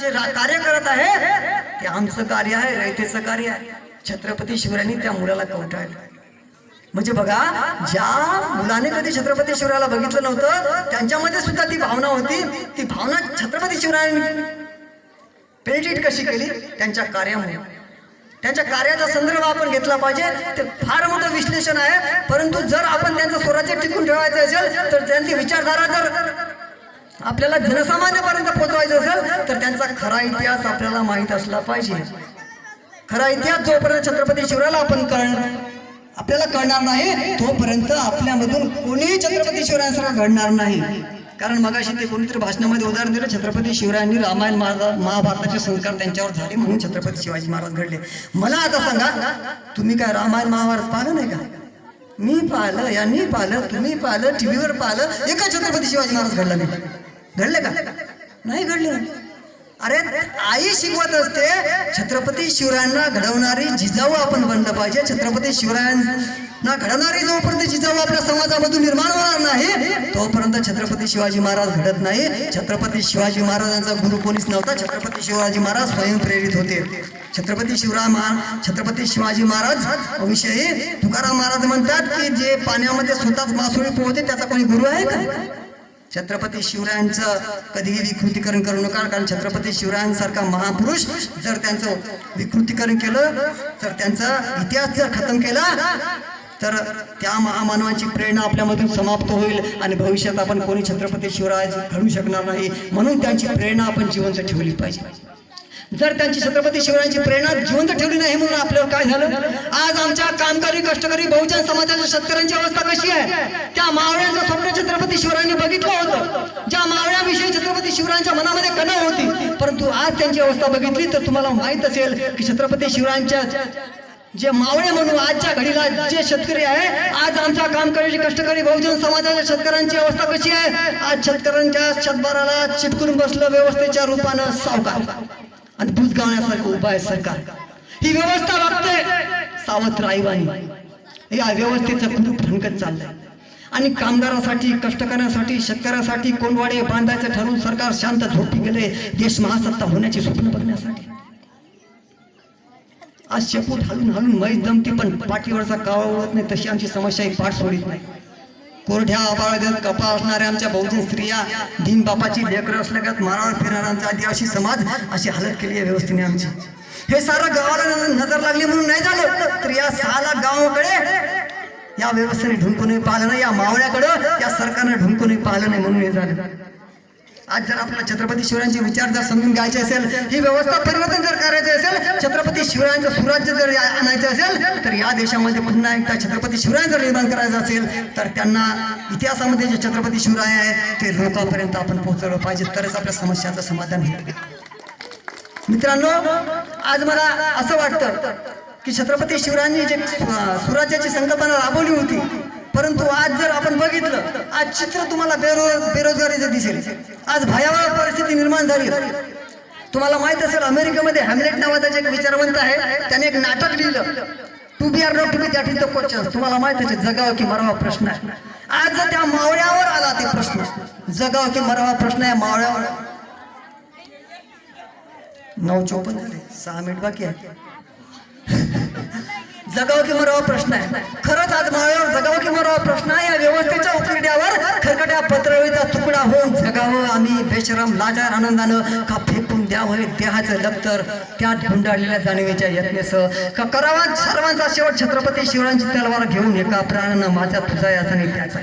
जे कार्य करत आहे ते आमचं कार्य आहे रयतेचं कार्य आहे. छत्रपती शिवरायांनी त्या मुलाला कवटाळलं म्हणजे बघा ज्या मुलाने कधी छत्रपती शिवरायाला बघितलं नव्हतं त्यांच्यामध्ये सुद्धा ती भावना होती. ती भावना छत्रपती शिवरायांनी पेनिट्रेट कशी केली? त्यांच्या कार्यामुळे. त्यांच्या कार्याचा संदर्भ आपण घेतला पाहिजे. ते फार मोठं विश्लेषण आहे. परंतु जर आपण त्यांचं स्वराज्य टिकून ठेवायचं असेल तर त्यांची विचारधारा जर आपल्याला जनसामान्यापर्यंत पोहोचवायचं असेल तर त्यांचा खरा इतिहास आपल्याला माहीत असला पाहिजे. खरा इतिहास जोपर्यंत छत्रपती शिवरायाला आपण कळ आपल्याला कळणार नाही तोपर्यंत आपल्यामधून कोणीही छत्रपती शिवरायांसारखं घडणार नाही. कारण मगाशी ते कोणीतरी भाषणामध्ये उदाहरण दिलं छत्रपती शिवरायांनी रामायण महाभारत महाभारताचे संस्कार त्यांच्यावर झाले म्हणून छत्रपती शिवाजी महाराज घडले. मला आता सांगा तुम्ही काय रामायण महाभारत पाहिलं नाही का? मी पाहिलं यांनी पाहिलं तुम्ही पाहिलं टीव्हीवर पाहिलं एका छत्रपती शिवाजी महाराज घडला नाही. घडले का? नाही घडले. अरे आई शिकवत असते छत्रपती शिवरायांना घडवणारी जिजाऊ आपण बनलं पाहिजे. छत्रपती शिवरायांना घडवणारी जोपर्यंत जिजाऊ आपल्या समाजामधून निर्माण होणार नाही तोपर्यंत छत्रपती शिवाजी महाराज घडत नाही. छत्रपती शिवाजी महाराजांचा गुरु कोणीच नव्हता. छत्रपती शिवाजी महाराज स्वयंप्रेरित होते. छत्रपती शिवराय महाराज छत्रपती शिवाजी महाराज विषयी तुकाराम महाराज म्हणतात की जे पाण्यामध्ये स्वतःच मासोळी पोहते त्याचा कोणी गुरु आहे का? छत्रपती शिवरायांचं कधीही विकृतीकरण करू नका कारण छत्रपती शिवरायांसारखा महापुरुष जर त्यांचं विकृतीकरण केलं तर त्यांचा इतिहास जर खतम केला तर त्या महामानवांची प्रेरणा आपल्यामधून समाप्त होईल आणि भविष्यात आपण कोणी छत्रपती शिवराय घडू शकणार नाही म्हणून त्यांची प्रेरणा आपण जिवंत ठेवली पाहिजे. जर त्यांची छत्रपती शिवरायांची प्रेरणा जिवंत ठेवली नाही म्हणून आपल्यावर काय झालं? आज आमच्या कामकरी कष्टकरी बहुजन समाजाच्या शेतकऱ्यांची अवस्था कशी आहे? त्या मावळ्या शिवरायांच्या मनामध्ये कणा होती. परंतु आज त्यांची अवस्था बघितली तर तुम्हाला माहीत असेल की छत्रपती शिवरायांच्या जे मावळे म्हणून आजच्या घडीला जे शेतकरी आहे आज आमचा काम कामकरी कष्टकरी बहुजन समाजाच्या शेतकऱ्यांची अवस्था कशी आहे? आज शेतकऱ्यांच्या शतबाराला चिटकून बसलं व्यवस्थेच्या रूपानं सावकार. आणि दूध गावण्यासारखं उपाय सरकार. ही व्यवस्था वागते सावत्र राईवाणी या व्यवस्थेचं खूप ठणकत चाललंय. आणि कामगारांसाठी कष्टकऱ्यांसाठी शेतकऱ्यासाठी कोंडवाडे बांधायचं ठरवून सरकार शांत झोपी गेले. देश महासत्ता होण्याची स्वप्न बघण्यासाठी. आज शेपूट हलून हलून मैस दमती पण पाठीवरचा कावळा उडत नाही. तशी आमची समस्या ही पाठ सोडित नाही. कोरढ्या आबाळगत कपा असणाऱ्या आमच्या बहुजन स्त्रिया दिन बापाची लेकरं असल्यागत मारावर फिरणाऱ्यांचा आदिवासी समाज अशी हालत केली आहे व्यवस्थेने आमची. हे सारं गावाला नजर लागली म्हणून नाही झालं? तर या सहाला गावाकडे या व्यवस्थेने ढुंकूनही पाहिलं नाही या मावळ्याकडं या सरकारने ढुंकूनही पाहिलं नाही म्हणून हे झालं. आज जर आपल्याला छत्रपती शिवरायांचे विचार जर समजून घ्यायचे असेल ही व्यवस्था परिवर्तन जर करायचे असेल छत्रपती शिवरायांचं सुराज्य जर आणायचं असेल तर या देशामध्ये पुन्हा एकदा छत्रपती शिवराय जर निर्माण करायचं असेल तर त्यांना इतिहासामध्ये जे छत्रपती शिवराय आहे ते लोकांपर्यंत आपण पोहोचवलं पाहिजे. तरच आपल्या समस्याचं समाधान होईल. मित्रांनो आज मला असं वाटतं की छत्रपती शिवरायांनी जे स्वराज्याची सुराज्याची संकल्पना राबवली होती परंतु आज जर आपण बघितलं आज चित्र तुम्हाला बेरो बेरोजगारीचं दिसेल. आज भयावह परिस्थिती निर्माण झाली. तुम्हाला माहीत असेल अमेरिकेमध्ये हॅमलेट नावाचा एक विचारवंत आहे त्याने एक नाटक लिहिलं. To be or not to be that is the question तुम्हाला माहीत आहे जगाव की मरावा प्रश्न आहे. आज जर त्या मावळ्यावर आला ते प्रश्न. जगाव की मरावा प्रश्न आहे मावळ्यावर. नऊ चोपन्न झाले. सहा मिनिट बाकी आहे जगाव की मरावा प्रश्न आहे. खरंच आज माळ्यावर जगाव की मरावा प्रश्न आहे या व्यवस्थेच्या उतरड्यावर खरकट्या पत्रळीचा तुकडा होऊन जगावं आम्ही बेशरम लाचार आनंदानं का फेकून द्यावं देहाचं दप्तर त्यात गुंडाळलेल्या जाणीवेच्या यत्नेसह. का करावा सर्वांचा शेवट छत्रपती शिवरायांची तलवार घेऊन एका प्राणानं माझा तुझा याचा नाही त्याचा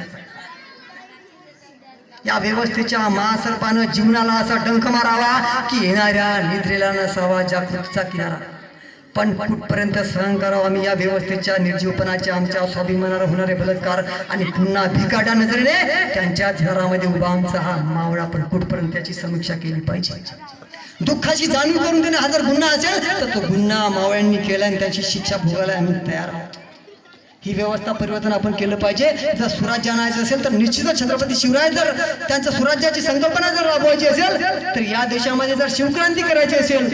या व्यवस्थेच्या महासर्पानं जीवनाला असा डंख मारावा की येणाऱ्या निद्रेला नसावा जागृतीचा किनारा. पण कुठपर्यंत सहन करावं? आम्ही या व्यवस्थेच्या निर्जीवपणाच्या आमच्या स्वाभिमानावर होणारे बलात्कार आणि पुन्हा भिकाटा नजरेने त्यांच्या घरामध्ये उभा आमचा हा मावळा पण कुठपर्यंत त्याची समीक्षा केली पाहिजे? दुःखाची जाणीव करून देणे हा जर गुन्हा असेल तर तो गुन्हा मावळ्यांनी केला आणि त्याची शिक्षा भोगायला आम्ही तयार आहोत. ही व्यवस्था परिवर्तन आपण केलं पाहिजे. जर स्वराज्य आणायचं असेल तर निश्चितच छत्रपती शिवराय जर त्यांच्या स्वराज्याची संकल्पना जर राबवायची असेल तर या देशामध्ये जर शिवक्रांती करायची असेल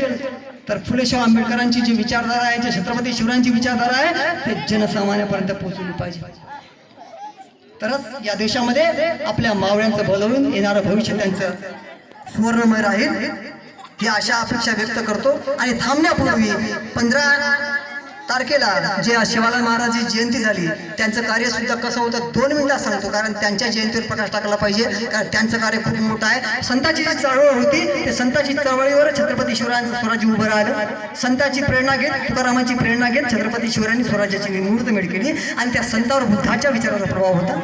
तर फुले आंबेडकरांची जी विचारधारा आहे जे छत्रपती शिवरायांची विचारधारा आहे ते जनसामान्यापर्यंत पोहोचवली पाहिजे. तरच या देशामध्ये आपल्या मावळ्यांचं भलवून येणारं भविष्य त्यांचं सुवर्णमय राहील. ही अशा अपेक्षा व्यक्त करतो. आणि थांबण्यापूर्वी पंधरा तारखेला जे शिवाला महाराजची जयंती झाली त्यांचं कार्य सुद्धा कसं होतं दोन मिनिटात सांगतो कारण त्यांच्या जयंतीवर प्रकाश टाकला पाहिजे कारण त्यांचं कार्य खूप मोठं आहे. संताची जी चळवळ होती ते संताची चळवळीवर छत्रपती शिवरायांचं स्वराज्य उभं राहिलं. संताची प्रेरणा घेत तुकारामाची प्रेरणा घेत छत्रपती शिवरायांनी स्वराज्याची मुहूर्तमेढ केली आणि त्या संतावर बुद्धाच्या विचाराचा प्रभाव होता.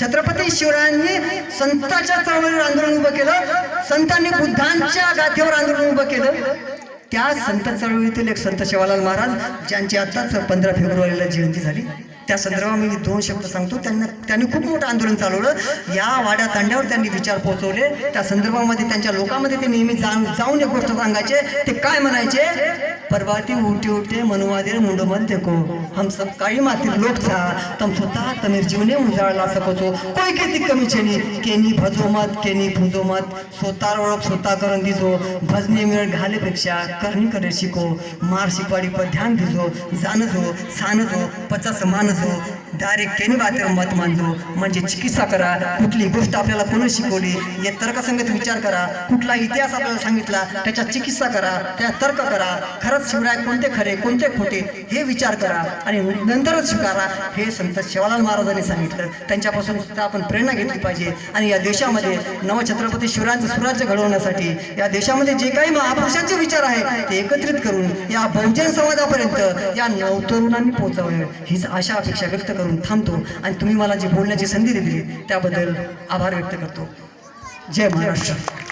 छत्रपती शिवरायांनी संताच्या चळवळीवर आंदोलन उभं केलं संतांनी बुद्धांच्या गाथेवर आंदोलन उभं केलं. त्या संत चळवळीतील एक संत शेवालाल महाराज ज्यांची आत्ताच पंधरा फेब्रुवारीला जयंती झाली. त्या संदर्भात मी दोन शब्द सांगतो. त्यांना त्यांनी खूप मोठं आंदोलन चालवलं. या वाड्या तांड्यावर त्यांनी विचार पोहोचवले. त्या संदर्भामध्ये त्यांच्या लोकांमध्ये ते नेहमी जाऊन जाऊन एक गोष्ट सांगायचे. ते काय म्हणायचे? परवाती उठे उठे मनुवादे मुंडमन देखो. हम सब काळी माती लोक था तम स्वतः तमीर जीवने उजाळला सकोचो. कोई किती कमी छेनी? केनी भजो मत केनी भुजो मत. स्वतः ओळख स्वतः करून दिजो. भजने मिळ घालेपेक्षा करणी करे शिको मार शिकवाडी पर ध्यान दिसो जाणजो सानजो पचास मानजो डायरेक्ट केनी बातेवर मत मानजो म्हणजे चिकित्सा करा. कुठली गोष्ट आपल्याला कोणी शिकवली या तर्कसंगत विचार करा. कुठला इतिहास आपल्याला सांगितला त्याच्या चिकित्सा करा त्या तर्क करा. खरंच शिवराय कोणते खरे कोणते खोटे हे विचार करा आणि नंतरच स्वीकारा हे संत शिवालाल महाराजांनी सांगितलं. त्यांच्यापासून सुद्धा आपण प्रेरणा घेतली पाहिजे. आणि या देशामध्ये नवछत्रपती शिवरायांचं स्वराज्य घडवण्यासाठी या देशामध्ये जे काही महापुरुषांचे विचार आहे ते एकत्रित करून या बहुजन समाजापर्यंत या नवतरुणांनी पोहोचावे. हीच आशा अपेक्षा व्यक्त करू करून थांबतो आणि तुम्ही मला जी बोलण्याची संधी दिली त्याबद्दल आभार व्यक्त करतो. जय महाराष्ट्र.